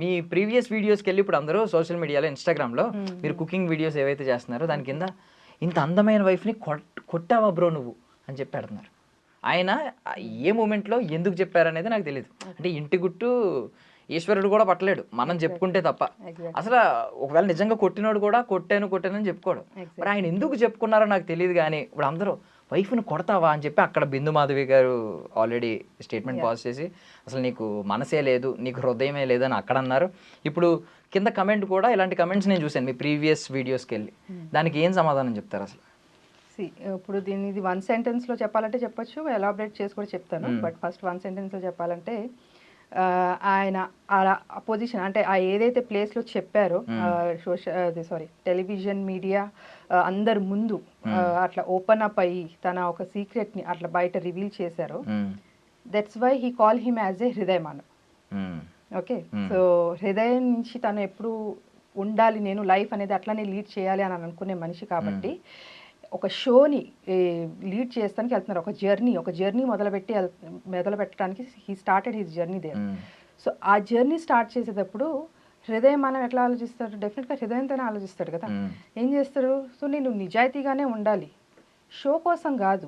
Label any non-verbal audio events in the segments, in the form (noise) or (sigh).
మీ previous వీడియోస్కి వెళ్ళి ఇప్పుడు అందరూ సోషల్ మీడియాలో ఇన్స్టాగ్రామ్లో మీరు కుకింగ్ వీడియోస్ ఏవైతే చేస్తున్నారో దాని కింద ఇంత అందమైన వైఫ్ని కొట్ కొట్టావా బ్రో నువ్వు అని చెప్పి పెడుతున్నారు. ఆయన ఏ మూమెంట్లో ఎందుకు చెప్పారనేది నాకు తెలియదు అంటే ఇంటి గుట్టు ఈశ్వరుడు కూడా పట్టలేడు. మనం చెప్పుకుంటే తప్ప. అసలు ఒకవేళ నిజంగా కొట్టినోడు కూడా కొట్టాను కొట్టాను అని చెప్పుకోడు మరి ఆయన ఎందుకు చెప్పుకున్నారో నాకు తెలియదు కానీ ఇప్పుడు అందరూ వైఫ్ని కొడతావా అని చెప్పి అక్కడ బిందు మాధవి గారు ఆల్రెడీ స్టేట్మెంట్ పాస్ చేసి అసలు నీకు మనసే లేదు నీకు హృదయమే లేదు అని అక్కడ అన్నారు. ఇప్పుడు కింద కమెంట్ కూడా ఇలాంటి కమెంట్స్ నేను చూశాను మీ ప్రీవియస్ వీడియోస్కి వెళ్ళి. దానికి ఏం సమాధానం చెప్తారు అసలు? ఇప్పుడు దీన్ని ఇది వన్ సెంటెన్స్లో చెప్పాలంటే చెప్పొచ్చు ఎలాబరేట్ చేసి కూడా చెప్తాను. బట్ ఫస్ట్ వన్ సెంటెన్స్లో చెప్పాలంటే ఆయన ఆ పొజిషన్ అంటే ఆ ఏదైతే ప్లేస్లో చెప్పారో సోషల్ సారీ టెలివిజన్ మీడియా అందరి ముందు అట్లా ఓపెన్ అప్ అయ్యి తన ఒక సీక్రెట్ని అట్లా బయట రివీల్ చేశారో. That's why he call him as a హృదయమానం hmm. Okay so హృదయం నుంచి తను ఎప్పుడు ఉండాలి నేను లైఫ్ అనేది అట్లానే లీడ్ చేయాలి అని అనుకునే మనిషి కాబట్టి ఒక షోని లీడ్ చేస్తానికి వెళ్తున్నారు ఒక జర్నీ ఒక జర్నీ మొదలుపెట్టి మొదలు పెట్టడానికి he started his journey there hmm. So ఆ జర్నీ స్టార్ట్ చేసేటప్పుడు హృదయం మనం ఎట్లా ఆలోచిస్తాడు డెఫినెట్గా హృదయంతోనే ఆలోచిస్తాడు కదా. ఏం చేస్తాడు సో నేను నిజాయితీగానే ఉండాలి షో కోసం కాదు.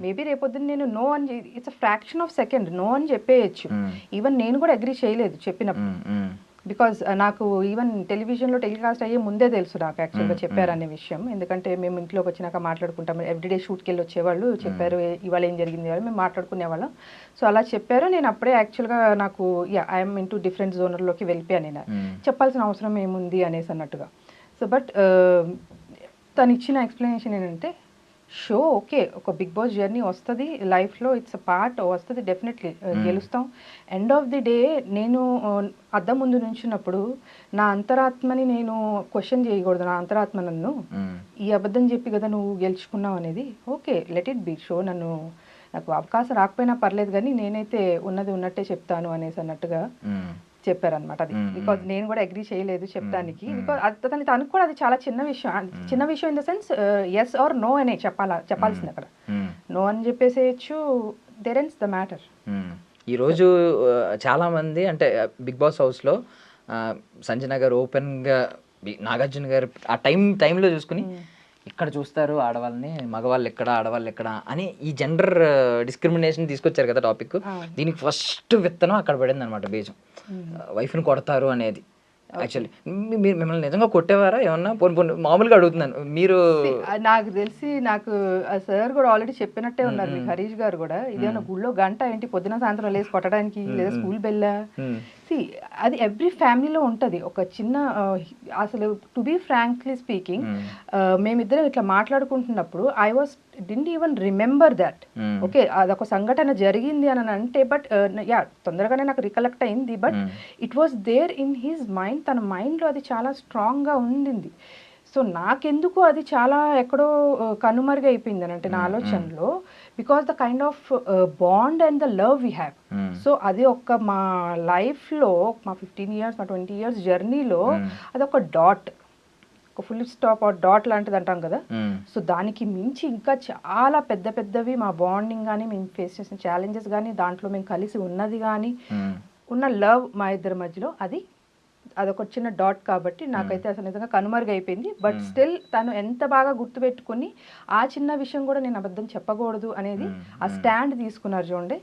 మేబీ రేపొద్దున నేను నో అని it's fraction of second no అని చెప్పేయచ్చు. ఈవెన్ నేను కూడా అగ్రీ చేయలేదు చెప్పినప్పుడు. బికాజ్ నాకు ఈవెన్ టెలివిజన్లో టెలికాస్ట్ అయ్యే ముందే తెలుసు నాకు యాక్చువల్గా చెప్పారనే విషయం. ఎందుకంటే మేము ఇంట్లోకి వచ్చినాక మాట్లాడుకుంటాం. ఎవ్రీడే షూట్కి వెళ్ళి వచ్చేవాళ్ళు చెప్పారు "ఏ- ఇవాళ ఏం జరిగింది? ఇవాళ మేము మాట్లాడుకునేవాళ్ళం. సో అలా చెప్పారు. నేను అప్పుడే యాక్చువల్గా నాకు ఐఎమ్ ఇంటూ డిఫరెంట్ జోనర్లోకి వెళ్ళిపోయాను నేను. చెప్పాల్సిన అవసరం ఏముంది అనేసి అన్నట్టుగా. సో బట్ తను ఇచ్చిన ఎక్స్ప్లెనేషన్ ఏంటంటే షో ఓకే ఒక బిగ్ బాస్ జర్నీ వస్తుంది లైఫ్లో ఇట్స్ అ పార్ట్ వస్తుంది డెఫినెట్లీ గెలుస్తాం. ఎండ్ ఆఫ్ ది డే నేను uh, అద్దం ముందు నుంచున్నప్పుడు నా అంతరాత్మని నేను క్వశ్చన్ చేయకూడదు నా అంతరాత్మ నన్ను. మ్మ్. ఈ అబద్ధం చెప్పి కదా నువ్వు గెలుచుకున్నావు అనేది okay let it be so నన్ను. నాకు అవకాశం రాకపోయినా పర్లేదు కానీ నేనైతే ఉన్నది ఉన్నట్టే చెప్తాను అనేసి అన్నట్టుగా. మ్మ్. చెప్పారనమాట అది. బికాజ్ నేను కూడా అగ్రీ చేయలేదు చెప్పడానికి. బికాజ్ అతని తనకు కూడా అది చాలా చిన్న విషయం. చిన్న విషయం in the sense yes or no అనే చెప్పాలా చెప్పాల్సింది అక్కడ. నో అని చెప్పేసేయచ్చు దెర్ ఎన్స్ ద మ్యాటర్. ఈరోజు ఆ, చాలామంది అంటే బిగ్ బాస్ హౌస్లో ఆ, సంజన గారు ఓపెన్గా నాగార్జున గారు ఆ టైం టైంలో చూసుకుని ఇక్కడ చూస్తారు ఆడవాళ్ళని మగవాళ్ళు ఎక్కడ ఆడవాళ్ళు ఎక్కడ అని ఈ జెండర్ డిస్క్రిమినేషన్ తీసుకొచ్చారు కదా టాపిక్ దీనికి ఫస్ట్ విత్తనం అక్కడ పడింది అనమాట బీజం వైఫ్ని కొడతారు అనేది. యాక్చువల్లీ మీరు మిమ్మల్ని నిజంగా కొట్టేవారా? ఏమన్నా? పోనీ పోనీ మామూలుగా అడుగుతున్నాను. మీరు నాకు తెలిసి నాకు సార్ కూడా ఆల్రెడీ చెప్పినట్టే ఉన్నారు. హరీష్ గారు కూడా ఇదేమన్నా గుళ్ళో గంట ఏంటి? పొద్దున సాయంత్రం లేసి కొట్టడానికి లేదా స్కూల్ బెల్లా? See, అది ఎవ్రీ ఫ్యామిలీలో ఉంటుంది. ఒక చిన్న అసలు టు బీ ఫ్రాంక్లీ స్పీకింగ్ మేమిద్దరం ఇట్లా మాట్లాడుకుంటున్నప్పుడు I was didn't even remember that. Okay అదొక సంఘటన జరిగింది అని అంటే బట్ యా తొందరగానే నాకు రికలెక్ట్ అయింది. But it was there in his mind తన మైండ్లో అది చాలా స్ట్రాంగ్గా ఉండింది. సో నాకెందుకు అది చాలా ఎక్కడో కనుమరుగైపోయింది అని అంటే నా ఆలోచనలో because the kind of bond and the love we have. So అది ఒక మా లైఫ్లో మా ఫిఫ్టీన్ ఇయర్స్ మా ట్వంటీ ఇయర్స్ జర్నీలో అది ఒక డాట్ ఒక ఫుల్ స్టాప్ డాట్ లాంటిది అంటాం కదా మ్మ్. సో దానికి మించి ఇంకా చాలా పెద్ద పెద్దవి మా బాండింగ్ కానీ మేము ఫేస్ చేసిన ఛాలెంజెస్ కానీ దాంట్లో మేము కలిసి ఉన్నది కానీ మ్మ్. ఉన్న లవ్ మా ఇద్దరి మధ్యలో అది అదొక చిన్న డాట్ కాబట్టి నాకైతే అసలు నిజంగా కనుమరుగైపోయింది. బట్ స్టిల్ తను ఎంత బాగా గుర్తుపెట్టుకుని ఆ చిన్న విషయం కూడా నేను అబద్ధం చెప్పకూడదు అనేది ఆ స్టాండ్ తీసుకున్నారు చూడండి.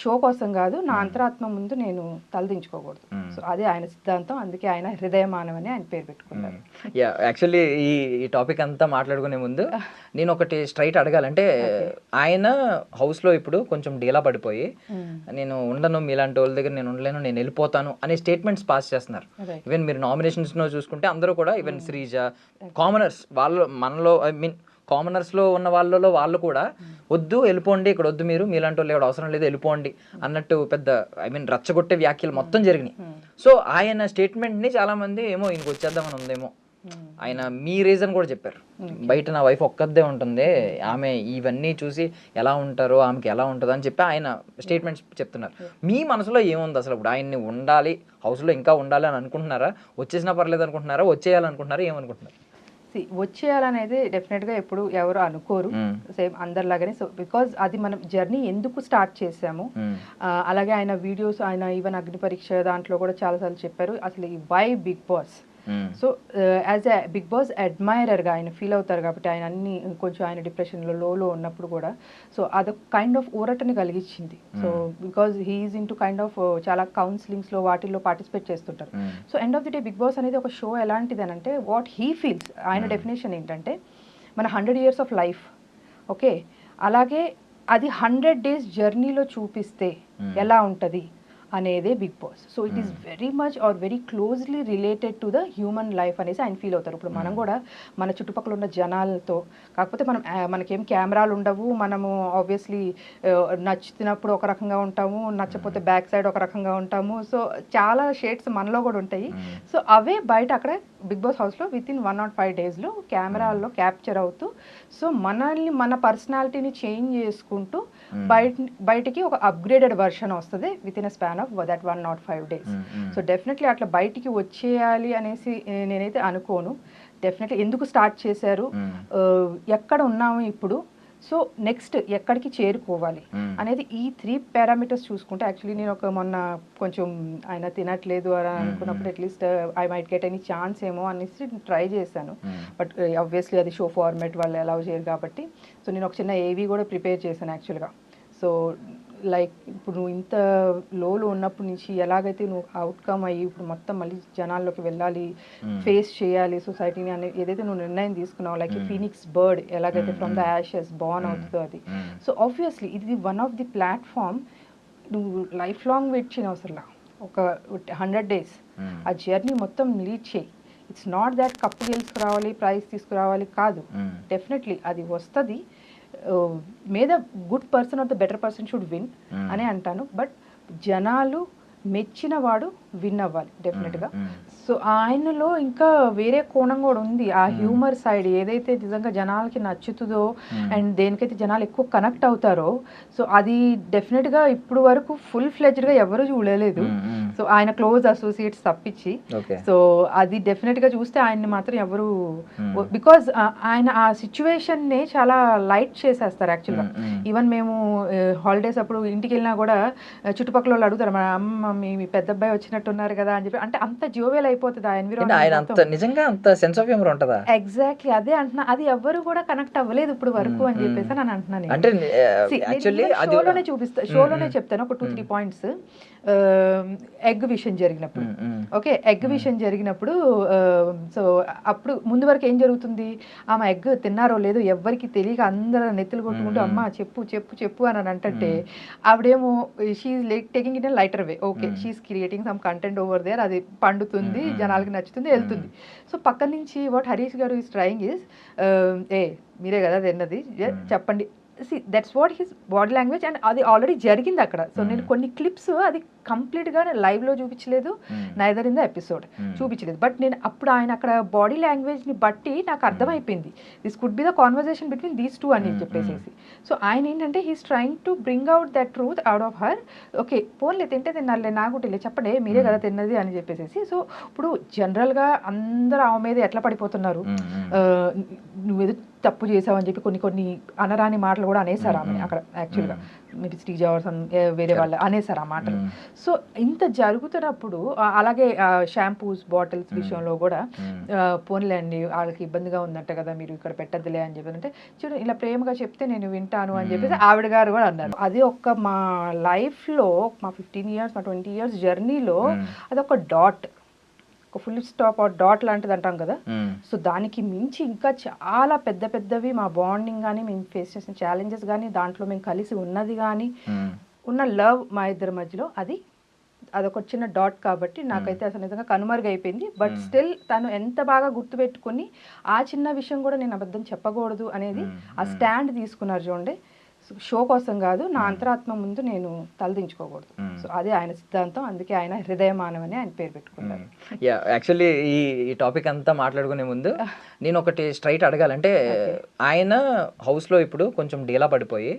షో కోసం కాదు నా అంతరాత్మ ముందు నేను తలదించుకోకూడదు. సో అదే ఆయన సిద్ధాంతం అందుకే ఆయన హృదయమానం అని ఆయన పేరు పెట్టుకున్నారు. యా యాక్చువల్లీ ఈ ఈ టాపిక్ అంతా మాట్లాడుకునే ముందు (laughs) నేను ఒకటి స్ట్రైట్ అడగాలంటే ఆయన హౌస్లో ఇప్పుడు కొంచెం డీలా పడిపోయి నేను ఉండను మీలాంటి వాళ్ళ దగ్గర నేను ఉండలేను నేను వెళ్ళిపోతాను అనే స్టేట్మెంట్స్ పాస్ చేస్తున్నారు. ఈవెన్ మీరు నామినేషన్స్లో చూసుకుంటే అందరూ కూడా ఈవెన్ శ్రీజ కామనర్స్ వాళ్ళు మనలో ఐ మీన్ కామనర్స్లో ఉన్న వాళ్ళలో వాళ్ళు కూడా వద్దు వెళ్ళిపోండి ఇక్కడ వద్దు మీరు మీలాంటి వాళ్ళు అవసరం లేదు వెళ్ళిపోండి అన్నట్టు పెద్ద ఐ మీన్ రచ్చగొట్టే వ్యాఖ్యలు మొత్తం జరిగినాయి. సో ఆయన స్టేట్మెంట్ని చాలామంది ఏమో ఇంక వచ్చేద్దామని ఉందేమో. ఆయన మీ రీజన్ కూడా చెప్పారు. బయట నా వైఫ్ ఒక్కదే ఉంటుంది ఆమె ఇవన్నీ చూసి ఎలా ఉంటారో ఆమెకి ఎలా ఉంటుందో అని చెప్పి ఆయన స్టేట్మెంట్స్ చెప్తున్నారు. మీ మనసులో ఏముంది అసలు ఇప్పుడు? ఆయన్ని ఉండాలి హౌస్లో ఇంకా ఉండాలి అని అనుకుంటున్నారా? వచ్చేసినా పర్లేదు అనుకుంటున్నారా? వచ్చేయాలనుకుంటున్నారా? ఏమనుకుంటున్నారు? వచ్చేయాలనేది డెఫినెట్గా ఎప్పుడు ఎవరు అనుకోరు. సేమ్ అందరిలాగానే సో బికాజ్ అది మనం జర్నీ ఎందుకు స్టార్ట్ చేసాము. ఆ, అలాగే ఆయన వీడియోస్ ఆయన ఈవెన్ అగ్ని పరీక్ష దాంట్లో కూడా చాలాసార్లు చెప్పారు అసలు ఈ why Bigg Boss. So as a Bigg Boss అడ్మైరర్గా ఆయన ఫీల్ అవుతారు కాబట్టి ఆయన అన్ని కొంచెం ఆయన డిప్రెషన్లో లోలో ఉన్నప్పుడు కూడా. సో అదొక కైండ్ ఆఫ్ ఊరటని కలిగించింది so because he's into kind of చాలా కౌన్సిలింగ్స్లో వాటిల్లో పార్టిసిపేట్ చేస్తుంటారు. So end of the day Bigg Boss అనేది ఒక షో ఎలాంటిది అని అంటే వాట్ హీ ఫీల్స్ ఆయన డెఫినేషన్ ఏంటంటే మన hundred years of life okay అలాగే అది హండ్రెడ్ డేస్ జర్నీలో చూపిస్తే Hmm. ఎలా ఉంటుంది? అనేదే Bigg Boss. So it is very much or very closely related to the human life అనేసి ఆయన ఫీల్ అవుతారు. ఇప్పుడు మనం కూడా మన చుట్టుపక్కల ఉన్న జనాలతో కాకపోతే మనం మనకేం కెమెరాలు ఉండవు. మనము ఆబ్వియస్లీ నచ్చినప్పుడు ఒక రకంగా ఉంటాము నచ్చకపోతే బ్యాక్ సైడ్ ఒక రకంగా ఉంటాము. సో చాలా షేడ్స్ మనలో కూడా ఉంటాయి. మ్మ్. సో అవే బయట అక్కడ బిగ్ బాస్ హౌస్లో with in one not five డేస్లో కెమెరాల్లో క్యాప్చర్ అవుతూ సో మనల్ని మన పర్సనాలిటీని చేంజ్ చేసుకుంటూ Hmm. బయట బయటికి ఒక అప్గ్రేడెడ్ వర్షన్ వస్తుంది within a span of that one not five days. So definitely అట్లా బయటికి వచ్చేయాలి అనేసి నేనైతే అనుకోను. డెఫినెట్లీ ఎందుకు స్టార్ట్ చేశారు? మ్మ్. ఆ, ఎక్కడ ఉన్నాము ఇప్పుడు? సో నెక్స్ట్ ఎక్కడికి చేరుకోవాలి? మ్మ్. అనేది ఈ త్రీ పారామీటర్స్ చూసుకుంటే యాక్చువల్లీ నేను ఒక మొన్న కొంచెం ఆయన తినట్లేదు అని అనుకున్నప్పుడు at least I might get any chance ఏమో అనేసి ట్రై చేశాను. బట్ ఆబ్వియస్లీ అది షో ఫార్మాట్ వాళ్ళు అలౌ చేయరు కాబట్టి. సో నేను ఒక చిన్న ఏవి కూడా ప్రిపేర్ చేశాను యాక్చువల్గా సో లైక్ ఇప్పుడు నువ్వు ఇంత లోలో ఉన్నప్పటి నుంచి ఎలాగైతే నువ్వు అవుట్కమ్ అయ్యి ఇప్పుడు మొత్తం మళ్ళీ జనాల్లోకి వెళ్ళాలి Hmm. ఫేస్ చేయాలి సొసైటీని అనే ఏదైతే నువ్వు నిర్ణయం తీసుకున్నావు లైక్ Hmm. ఫీనిక్స్ బర్డ్ ఎలాగైతే Hmm, from the hmm. Ashes born Hmm. అవుతుందో అది. So obviously one of the the platform నువ్వు లైఫ్ లాంగ్ వెయిట్ చేయని అవసరం ఒక హండ్రెడ్ డేస్ మ్మ్. ఆ జర్నీ మొత్తం లీడ్ చేయి ఇట్స్ నాట్ దాట్ కప్పు గెలుచుకురావాలి ప్రైజ్ తీసుకురావాలి కాదు. డెఫినెట్లీ అది వస్తుంది may the good person or the better person should win. అని అంటాను బట్ జనాలు మెచ్చిన వాడు విన్ అవ్వాలి డెఫినెట్గా. సో ఆయనలో ఇంకా వేరే కోణం కూడా ఉంది ఆ హ్యూమర్ సైడ్ ఏదైతే నిజంగా జనాలకి నచ్చుతుందో Hmm. అండ్ దేనికైతే జనాలు ఎక్కువ కనెక్ట్ అవుతారో సో అది డెఫినెట్గా ఇప్పుడు వరకు ఫుల్ ఫ్లెజ్డ్గా ఎవరు చూడలేదు. మ్మ్. సో ఆయన క్లోజ్ అసోసియేట్స్ తప్పించి సో అది డెఫినెట్గా చూస్తే ఆయన్ని మాత్రం ఎవరు Hmm. బికాజ్ ఆయన ఆ సిచ్యువేషన్ నే చాలా లైట్ చేసేస్తారు యాక్చువల్గా Hmm, hmm. ఈవెన్ మేము హాలిడేస్ అప్పుడు ఇంటికి వెళ్ళినా కూడా చుట్టుపక్కల వాళ్ళు అడుగుతారు మా అమ్మ మీ మీ పెద్ద అబ్బాయి వచ్చినట్టున్నారు కదా అని చెప్పి అంటే అంత జోవేల్ అయిపోతుంది ఆ ఏంటి ఆయన అంత ఎన్విరాన్మెంట్ నిజంగా అంత సెన్స్ ఆఫ్ హ్యూమర్ ఉంటుందా? ఎగ్జాక్ట్లీ అదే అంటున్నా. అది ఎవరు కూడా కనెక్ట్ అవ్వలేదు ఇప్పుడు వరకు అని చెప్పేసి నేను. అంటున్నాను నేను. అంటే షోలోనే చూపిస్తా షోలోనే. చెప్తాను ఒక టూ త్రీ. పాయింట్స్ ఎగ్ విషయం జరిగినప్పుడు. ఓకే ఎగ్ విషయం జరిగినప్పుడు సో అప్పుడు ముందు వరకు ఏం జరుగుతుంది ఆమె ఎగ్ తిన్నారో లేదో ఎవ్వరికి తెలియక అందరూ నెత్తులు కొట్టుకుంటూ మ్మ్. అమ్మ చెప్పు చెప్పు చెప్పు అని అని అంటే ఆవిడేమో like taking it lighter way okay hmm. She creating some content over there అది పండుతుంది. జనాలకి నచ్చుతుంది వెళ్తుంది సో పక్క నుంచి వాట్ హరీష్ గారు ఈస్ ట్రయింగ్ ఈస్ ఏ మీరే కదా తిన్నది. చెప్పండి that's what his body language and అది ఆల్రెడీ జరిగింది అక్కడ. సో నేను మ్మ్. కొన్ని క్లిప్స్ అది కంప్లీట్గా లైవ్లో చూపించలేదు. Neither in the episode Hmm. చూపించలేదు. బట్ నేను అప్పుడు ఆయన అక్కడ బాడీ లాంగ్వేజ్ని బట్టి నాకు అర్థమైపోయింది. This could be the conversation between these two అని Hmm, చెప్పేసి సో ఆయన ఏంటంటే he's trying to bring out that truth out of her okay పోన్లే తింటే తిన్నారులే నాకు తెలియదు. చెప్పండి మీరే కదా తిన్నది అని చెప్పేసి సో ఇప్పుడు జనరల్గా అందరూ ఆమె మీద ఎట్లా పడిపోతున్నారు? మ్మ్. తప్పు చేసావని చెప్పి కొన్ని కొన్ని అనరాని మాటలు కూడా అనేసారు ఆమె. అక్కడ యాక్చువల్గా. మీరు శ్రీజ వేరే వాళ్ళు అనేసారు ఆ మాటలు. సో ఇంత జరుగుతున్నప్పుడు అలాగే షాంపూస్ బాటిల్స్ విషయంలో కూడా పోన్లేండి వాళ్ళకి ఇబ్బందిగా ఉందంట కదా మీరు ఇక్కడ పెట్టద్దులే అని చెప్పి అంటే చూడు ఇలా ప్రేమగా చెప్తే నేను వింటాను అని చెప్పేసి ఆవిడ గారు కూడా అన్నారు. అది ఒక్క మా లైఫ్లో మా ఫిఫ్టీన్ ఇయర్స్ మా ట్వంటీ ఇయర్స్ జర్నీలో. అదొక డాట్. ఒక ఫుల్ స్టాప్ డాట్ లాంటిది అంటాం కదా. సో దానికి మించి ఇంకా చాలా పెద్ద పెద్దవి మా బాండింగ్ కానీ మేము ఫేస్ చేసిన ఛాలెంజెస్ కానీ దాంట్లో మేము కలిసి ఉన్నది కానీ. ఉన్న లవ్ మా ఇద్దరి మధ్యలో అది అదొక చిన్న డాట్ కాబట్టి నాకైతే అసలు నిజంగా కనుమరుగైపోయింది బట్. స్టిల్ తను ఎంత బాగా గుర్తుపెట్టుకుని ఆ చిన్న విషయం కూడా నేను అబద్ధం చెప్పకూడదు అనేది. ఆ. స్టాండ్ తీసుకున్నారు చూడండి షో కోసం కాదు నా అంతరాత్మ ముందు నేను తలదించుకోకూడదు. సో అదే ఆయన సిద్ధాంతం అందుకే ఆయన హృదయమానం అని ఆయన పేరు పెట్టుకున్నారు. యా యాక్చువల్లీ ఈ ఈ టాపిక్ అంతా మాట్లాడుకునే ముందు (laughs) నేను ఒకటి స్ట్రైట్ అడగాలంటే ఆయన హౌస్లో ఇప్పుడు కొంచెం డీలా పడిపోయి.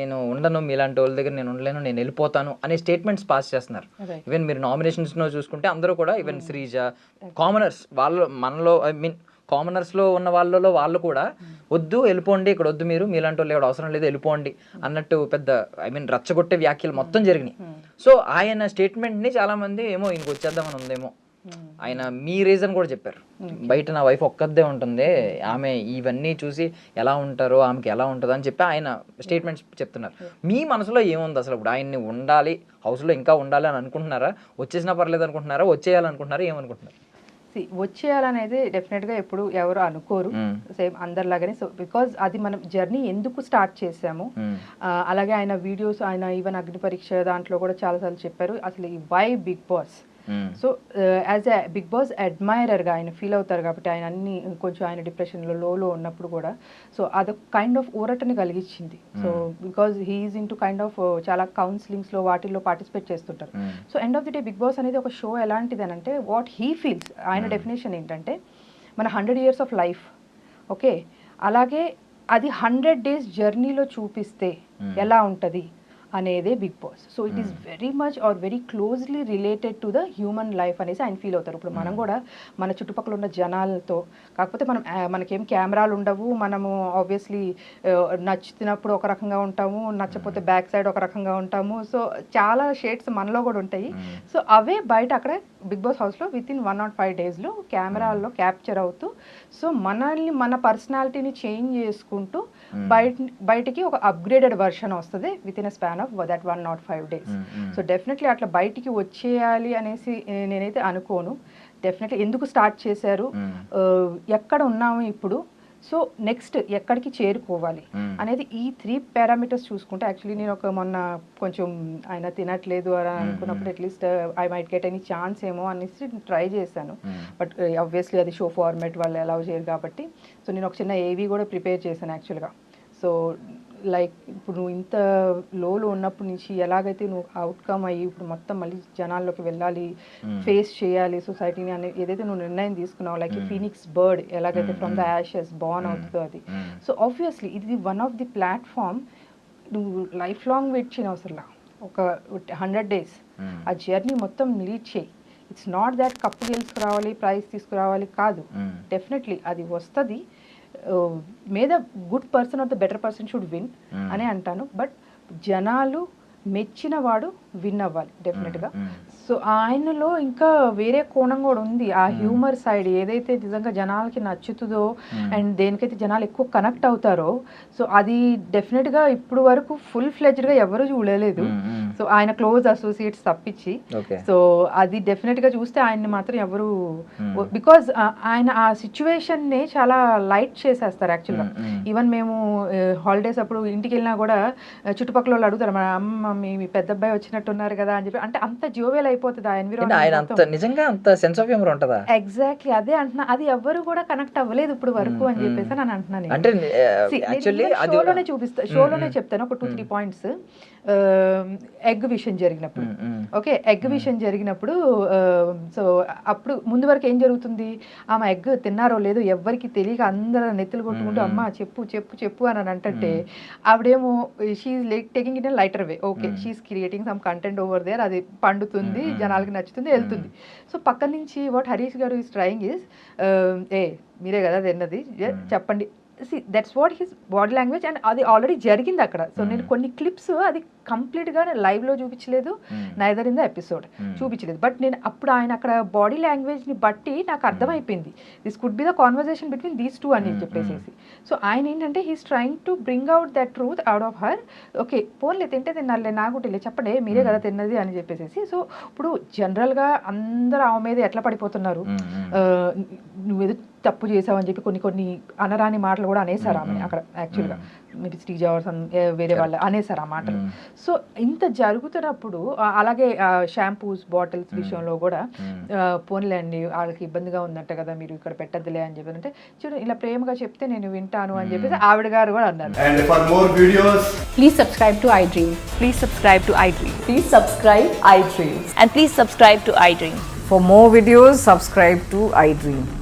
నేను ఉండను మీలాంటి వాళ్ళ దగ్గర నేను ఉండలేను నేను వెళ్ళిపోతాను అనే స్టేట్మెంట్స్ పాస్ చేస్తున్నారు. ఈవెన్ మీరు నామినేషన్స్లో చూసుకుంటే అందరూ కూడా ఈవెన్ శ్రీజ కామనర్స్ వాళ్ళు మనలో ఐ మీన్ కామనర్స్లో ఉన్న వాళ్ళలో వాళ్ళు కూడా వద్దు వెళ్ళిపోండి ఇక్కడ వద్దు మీరు మీలాంటి వాళ్ళు ఇక్కడ అవసరం లేదు వెళ్ళిపోండి అన్నట్టు పెద్ద ఐ మీన్ రచ్చగొట్టే వ్యాఖ్యలు మొత్తం జరిగినాయి. సో ఆయన స్టేట్మెంట్ని చాలామంది ఏమో ఇంక వచ్చేద్దామని ఉందేమో ఆయన మీ రీజన్ కూడా చెప్పారు. బయట నా వైఫ్ ఒక్కదే ఉంటుంది ఆమె ఇవన్నీ చూసి ఎలా ఉంటారో ఆమెకి ఎలా ఉంటుందో అని చెప్పి ఆయన స్టేట్మెంట్స్ చెప్తున్నారు. మీ మనసులో ఏముంది అసలు ఇప్పుడు? ఆయన్ని ఉండాలి హౌస్లో ఇంకా ఉండాలి అని అనుకుంటున్నారా? వచ్చేసినా పర్లేదు అనుకుంటున్నారా? వచ్చేయాలనుకుంటున్నారా? ఏమనుకుంటున్నారు? వచ్చేయాలనేది డెఫినెట్గా ఎప్పుడు ఎవరు అనుకోరు. సేమ్ అందరిలాగానే సో బికాజ్ అది మనం జర్నీ ఎందుకు స్టార్ట్ చేసాము అలాగే ఆయన వీడియోస్ ఆయన ఈవెన్ అగ్ని పరీక్ష దాంట్లో కూడా చాలాసార్లు చెప్పారు అసలు ఈ why Bigg Boss. So as a Bigg Boss అడ్మైరర్గా ఆయన ఫీల్ అవుతారు కాబట్టి ఆయన అన్ని కొంచెం ఆయన డిప్రెషన్లో లోలో ఉన్నప్పుడు కూడా సో అదొక కైండ్ ఆఫ్ ఊరటని కలిగించింది so because he's in to kind of చాలా కౌన్సిలింగ్స్లో వాటిల్లో పార్టిసిపేట్ చేస్తుంటారు. So end of the day Bigg Boss అనేది ఒక షో ఎలాంటిది అని అంటే వాట్ హీ ఫీల్స్ ఆయన డెఫినేషన్ ఏంటంటే మన hundred years of life okay అలాగే అది హండ్రెడ్ డేస్ జర్నీలో చూపిస్తే ఎలా ఉంటుంది? అనేదే Bigg Boss. So it is very much or very closely related to the human life అనేసి ఆయన ఫీల్ అవుతారు. ఇప్పుడు మనం కూడా మన చుట్టుపక్కల ఉన్న జనాలతో కాకపోతే మనం మనకేం కెమెరాలు ఉండవు. మనము ఆబ్వియస్లీ నచ్చుతున్నప్పుడు ఒక రకంగా ఉంటాము. నచ్చపోతే బ్యాక్ సైడ్ ఒక రకంగా ఉంటాము. సో చాలా షేడ్స్ మనలో కూడా ఉంటాయి. సో అవే బయట అక్కడ బిగ్ బాస్ హౌస్లో with in one not five డేస్లో కెమెరాల్లో క్యాప్చర్ అవుతూ సో మనల్ని మన పర్సనాలిటీని చేంజ్ చేసుకుంటూ బయట బయటికి ఒక అప్గ్రేడెడ్ వర్షన్ వస్తుంది with in a span of that one not five days so definitely అట్లా బయటికి వచ్చేయాలి అనేసి నేనైతే అనుకోను. డెఫినెట్లీ ఎందుకు స్టార్ట్ చేశారు. ఆ, ఎక్కడ ఉన్నాము ఇప్పుడు? సో నెక్స్ట్ ఎక్కడికి చేరుకోవాలి? మ్మ్. అనేది ఈ త్రీ పారామీటర్స్ చూసుకుంటే యాక్చువల్లీ నేను ఒక మొన్న కొంచెం ఆయన తినట్లేదు అని అనుకున్నప్పుడు at least I might get any chance ఏమో అనేసి ట్రై చేశాను. బట్ ఆబ్వియస్లీ అది షో ఫార్మాట్ వాళ్ళు అలౌ చేయరు కాబట్టి. సో నేను ఒక చిన్న ఏవీ కూడా ప్రిపేర్ చేశాను యాక్చువల్గా సో లైక్ ఇప్పుడు నువ్వు ఇంత లోలో ఉన్నప్పటి నుంచి ఎలాగైతే నువ్వు అవుట్కమ్ అయ్యి ఇప్పుడు మొత్తం మళ్ళీ జనాల్లోకి వెళ్ళాలి ఫేస్ చేయాలి సొసైటీని అనే ఏదైతే నువ్వు నిర్ణయం తీసుకున్నావు లైక్ ఫీనిక్స్ బర్డ్ ఎలాగైతే ఫ్రమ్ ద యాషెస్ బాన్ అవుతుందో అది. సో ఆబ్వియస్లీ ఇది వన్ ఆఫ్ ది ప్లాట్ఫామ్ నువ్వు లైఫ్ లాంగ్ వెయిట్ చేయని అవసరంలా ఒక హండ్రెడ్ డేస్ మ్మ్. ఆ జర్నీ మొత్తం లీడ్ చేయి. ఇట్స్ నాట్ దాట్ కప్పు గెలుచుకురావాలి ప్రైజ్ తీసుకురావాలి కాదు. డెఫినెట్లీ అది వస్తుంది. May the good person or the better person should win. అని అంటాను బట్ జనాలు మెచ్చిన వాడు విన్ అవ్వాలి డెఫినెట్గా. సో ఆయనలో ఇంకా వేరే కోణం కూడా ఉంది ఆ హ్యూమర్ సైడ్ ఏదైతే నిజంగా జనాలకి నచ్చుతుందో అండ్ దేనికైతే జనాలు ఎక్కువ కనెక్ట్ అవుతారో సో అది డెఫినెట్గా ఇప్పుడు వరకు ఫుల్ ఫ్లెజ్డ్గా ఎవరు చూడలేదు. మ్మ్. సో ఆయన క్లోజ్ అసోసియేట్స్ తప్పించి సో అది డెఫినెట్గా చూస్తే ఆయన్ని మాత్రం ఎవరు Hmm. బికాజ్ ఆయన ఆ సిచ్యువేషన్ని చాలా లైట్ చేసేస్తారు యాక్చువల్గా Hmm, hmm. ఈవెన్ మేము హాలిడేస్ అప్పుడు ఇంటికి వెళ్ళినా కూడా చుట్టుపక్కల వాళ్ళు అడుగుతారు మా అమ్మ మీ మీ పెద్ద అబ్బాయి వచ్చినట్టున్నారు కదా అని చెప్పి అంటే అంత జోవేల్ అయిపోతుంది ఆ ఏంటి ఆయన అంత ఎన్విరాన్మెంట్ నిజంగా అంత సెన్స్ ఆఫ్ హ్యూమర్ ఉంటుందా? ఎగ్జాక్ట్లీ అదే అంటున్నా. అది ఎవరు కూడా కనెక్ట్ అవ్వలేదు ఇప్పుడు వరకు అని చెప్పేసి నేను. అంటున్నాను నేను. అంటే షోలోనే చూపిస్తా షోలోనే చెప్తాను ఒక టూ త్రీ పాయింట్స్ ఎగ్ విషయం జరిగినప్పుడు. ఓకే ఎగ్ విషయం జరిగినప్పుడు సో అప్పుడు ముందు వరకు ఏం జరుగుతుంది? ఆమె ఎగ్ తిన్నారో లేదో ఎవ్వరికి తెలియక అందరూ నెత్తులు కొట్టుకుంటూ అమ్మ చెప్పు చెప్పు చెప్పు అని అని అంటే ఆవిడేమో she like taking it lighter way. Okay she creating some content over there అది పండుతుంది జనాలకి నచ్చుతుంది వెళ్తుంది. సో పక్క నుంచి వాట్ హరీష్ గారు ఈస్ ట్రయింగ్ ఇస్ ఏ మీరే కదా తిన్నది చెప్పండి. See that's what his body language and అది ఆల్రెడీ జరిగింది అక్కడ. సో నేను కొన్ని క్లిప్స్ అది కంప్లీట్గా లైవ్లో చూపించలేదు. నైదర్ ఇన్ ద ఎపిసోడ్ చూపించలేదు. బట్ నేను అప్పుడు ఆయన అక్కడ బాడీ లాంగ్వేజ్ని బట్టి నాకు అర్థమైపోయింది. This could be the conversation between these two అని చెప్పేసి సో ఆయన ఏంటంటే he's trying to bring out that truth out of her okay పోన్లే తింటే తిన్నారులే నాకు చెప్పండి మీరే కదా తిన్నది అని చెప్పేసి సో ఇప్పుడు జనరల్గా అందరూ ఆమె మీద ఎట్లా పడిపోతున్నారు? మ్మ్. తప్పు చేసావని చెప్పి కొన్ని కొన్ని అనరాని మాటలు కూడా అనేసారు ఆమె అక్కడ యాక్చువల్గా మేబీ శ్రీజ ఏ, వేరే వాళ్ళు అనేసారు ఆ మాటలు. సో ఇంత జరుగుతున్నప్పుడు అలాగే షాంపూస్ బాటిల్స్ విషయంలో కూడా పోన్లేండి వాళ్ళకి ఇబ్బందిగా ఉందంట కదా మీరు ఇక్కడ పెట్టద్దులే అని చెప్పి. అంటే చూడు ఇలా ప్రేమగా చెప్తే నేను వింటాను అని చెప్పేసి ఆవిడ గారు కూడా అన్నారు. And for more videos, Please subscribe to iDream. Please subscribe to iDream. Please subscribe iDream. And please subscribe to iDream. For more videos, subscribe to iDream. please like, share, and